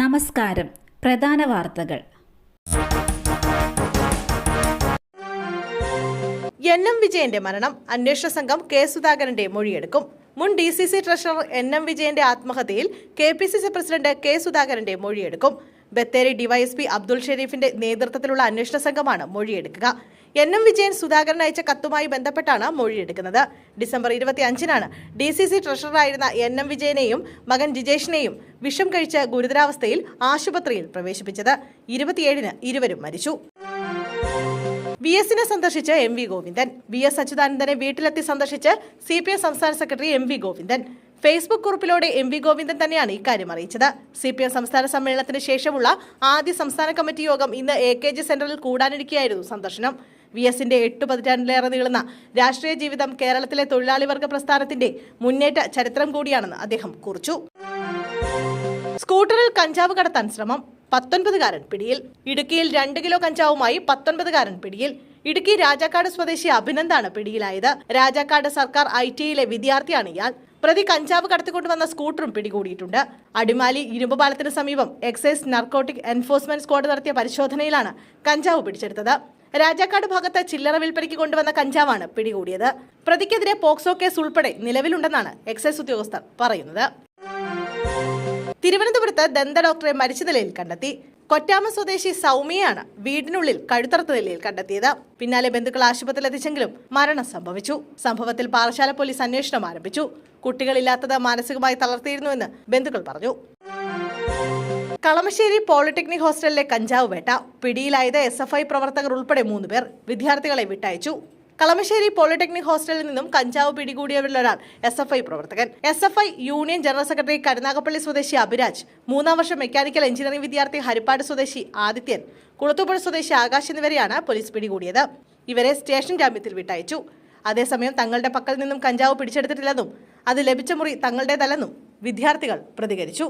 നമസ്കാരം. പ്രധാന വാർത്തകൾ. എൻ എം വിജയന്റെ മരണം. അന്വേഷണ സംഘം കെ സുധാകരന്റെ മൊഴിയെടുക്കും. മുൻ D C C treasurer N M വിജയന്റെ ആത്മഹത്യയിൽ K P C C president K സുധാകരന്റെ മൊഴിയെടുക്കും. ബത്തേരി ഡിവൈഎസ്പി അബ്ദുൾ ഷെരീഫിന്റെ നേതൃത്വത്തിലുള്ള അന്വേഷണ സംഘമാണ് മൊഴിയെടുക്കുക. എൻ എം വിജയൻ സുധാകരൻ അയച്ച കത്തുമായി ബന്ധപ്പെട്ടാണ് മൊഴിയെടുക്കുന്നത്. ഡിസംബർ ഇരുപത്തി അഞ്ചിനാണ് ഡി സി സി ട്രഷററായിരുന്ന എൻ എം വിജയനെയും മകൻ ജിജേഷിനെയും വിഷം കഴിച്ച ഗുരുതരാവസ്ഥയിൽ ആശുപത്രിയിൽ പ്രവേശിപ്പിച്ചത്. ഇരുപത്തിയേഴിന് ഇരുവരും മരിച്ചു. വി എസിനെ സന്ദർശിച്ച് M V Govindan. V S അച്യുതാനന്ദനെ വീട്ടിലെത്തി സന്ദർശിച്ച് സി പി എം സംസ്ഥാന secretary M V Govindan. Facebook കുറിപ്പിലൂടെ M V Govindan തന്നെയാണ് ഇക്കാര്യം അറിയിച്ചത്. സി പി എം സംസ്ഥാന സമ്മേളനത്തിന് ശേഷമുള്ള ആദ്യ സംസ്ഥാന കമ്മിറ്റി യോഗം ഇന്ന് എ കെ ജി സെന്ററിൽ കൂടാനിരിക്കെയായിരുന്നു സന്ദർശനം. വി എസിന്റെ എട്ട് പതിറ്റാണ്ടിലേറെ നീളുന്ന രാഷ്ട്രീയ ജീവിതം കേരളത്തിലെ തൊഴിലാളി വർഗ പ്രസ്ഥാനത്തിന്റെ മുന്നേറ്റ ചരിത്രം കൂടിയാണെന്ന് അദ്ദേഹം കുറിച്ചു. സ്കൂട്ടറിൽ കഞ്ചാവ് കടത്താൻ ശ്രമം പത്തൊൻപതുകാരൻ പിടിയിൽ. ഇടുക്കിയിൽ രണ്ട് കിലോ കഞ്ചാവുമായി പത്തൊൻപതുകാരൻ പിടിയിൽ. ഇടുക്കി രാജാക്കാട് സ്വദേശി അഭിനന്ദാണ് പിടിയിലായത്. രാജാക്കാട് സർക്കാർ ഐ ടിയിലെ വിദ്യാർത്ഥിയാണ് ഇയാൾ. പ്രതി കഞ്ചാവ് കടത്തിക്കൊണ്ടുവന്ന സ്കൂട്ടറും പിടികൂടിയിട്ടുണ്ട്. അടിമാലി ഇരുമ്പ് പാലത്തിന് സമീപം എക്സൈസ് നർക്കോട്ടിക് എൻഫോഴ്സ്മെന്റ് സ്ക്വാഡ് നടത്തിയ പരിശോധനയിലാണ് കഞ്ചാവ് പിടിച്ചെടുത്തത്. രാജാക്കാട് ഭാഗത്ത് ചില്ലറ വിൽപ്പനയ്ക്ക് കൊണ്ടുവന്ന കഞ്ചാവാണ് പിടികൂടിയത്. പ്രതിക്കെതിരെ പോക്സോ കേസ് ഉൾപ്പെടെ നിലവിലുണ്ടെന്നാണ് എക്സൈസ് ഉദ്യോഗസ്ഥർ പറയുന്നത്. തിരുവനന്തപുരത്ത് ദന്ത ഡോക്ടറെ മരിച്ച നിലയിൽ കണ്ടെത്തി. കൊറ്റാമ സ്വദേശി സൗമ്യയാണ് വീടിനുള്ളിൽ കഴുത്തറുത്ത നിലയിൽ കണ്ടെത്തിയത്. പിന്നാലെ ബന്ധുക്കൾ ആശുപത്രിയിൽ എത്തിച്ചെങ്കിലും മരണം സംഭവിച്ചു. സംഭവത്തിൽ പാറശാല പോലീസ് അന്വേഷണം ആരംഭിച്ചു. കുട്ടികളില്ലാത്തത് മാനസികമായി തളർത്തിയിരുന്നുവെന്ന് ബന്ധുക്കൾ പറഞ്ഞു. കളമശ്ശേരി പോളിടെക്നിക് ഹോസ്റ്റലിലെ കഞ്ചാവ് വേട്ട. പിടിയിലായത് എസ് എഫ് ഐ പ്രവർത്തകർ ഉൾപ്പെടെ മൂന്ന് പേർ വിദ്യാർത്ഥികളെ വിട്ടയച്ചു. കളമശ്ശേരി പോളിടെക്നിക് ഹോസ്റ്റലിൽ നിന്നും കഞ്ചാവ് പിടികൂടിയവരിലൊരാൾ എസ് എഫ് ഐ പ്രവർത്തകൻ. S F I union general secretary Karunagappally സ്വദേശി അഭിരാജ് മൂന്നാം വർഷം മെക്കാനിക്കൽ എഞ്ചിനീയറിംഗ് വിദ്യാർത്ഥി ഹരിപ്പാട് സ്വദേശി ആദിത്യൻ കുളത്തൂപ്പുഴ സ്വദേശി ആകാശ് എന്നിവരെയാണ് പോലീസ് പിടികൂടിയത്. ഇവരെ സ്റ്റേഷൻ ജാമ്യത്തിൽ വിട്ടയച്ചു. അതേസമയം തങ്ങളുടെ പക്കൽ നിന്നും കഞ്ചാവ് പിടിച്ചെടുത്തിട്ടില്ലെന്നും അത് ലഭിച്ച മുറി തങ്ങളുടേതല്ലെന്നും വിദ്യാർത്ഥികൾ പ്രതികരിച്ചു.